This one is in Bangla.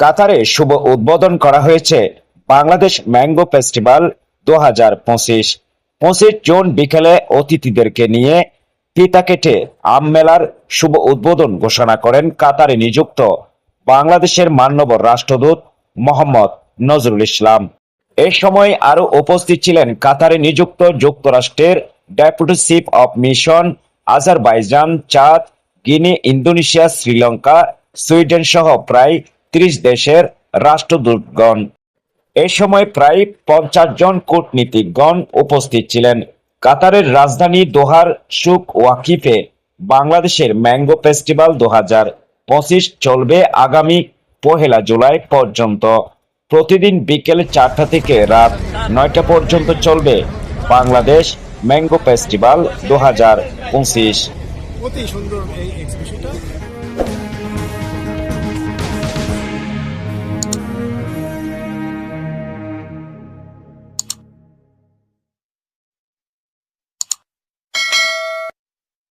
কাতারে শুভ উদ্বোধন করা হয়েছে বাংলাদেশ ম্যাঙ্গো ফেস্টিভ্যাল দু হাজার পঁচিশ। পঁচিশ জুন বিকেলে অতিথিদেরকে নিয়ে ফিতা কেটে আম মেলার শুভ উদ্বোধন ঘোষণা করেন কাতারে নিযুক্ত বাংলাদেশের মান্যবর রাষ্ট্রদূত মোহাম্মদ নজরুল ইসলাম। এ সময় আরও উপস্থিত ছিলেন কাতারে নিযুক্ত যুক্তরাষ্ট্রের deputy chief of mission, Azerbaijan, Chad, Guinea, Indonesia, Sri Lanka, Sweden সহ প্রায় ত্রিশ দেশের রাষ্ট্রদূতগণ। এ সময় প্রায় পঞ্চাশ জন কূটনীতিকগণ উপস্থিত ছিলেন। কাতারের রাজধানী দোহার সুক ওয়াকিফে বাংলাদেশের ম্যাঙ্গো ফেস্টিভ্যাল দু হাজার পঁচিশ চলবে আগামী পহেলা জুলাই পর্যন্ত। প্রতিদিন বিকেল চারটা থেকে রাত নয়টা পর্যন্ত চলবে বাংলাদেশ ম্যাঙ্গো ফেস্টিভ্যাল দু হাজার পঁচিশ। অতি সুন্দর এই এক্সিবিশনটা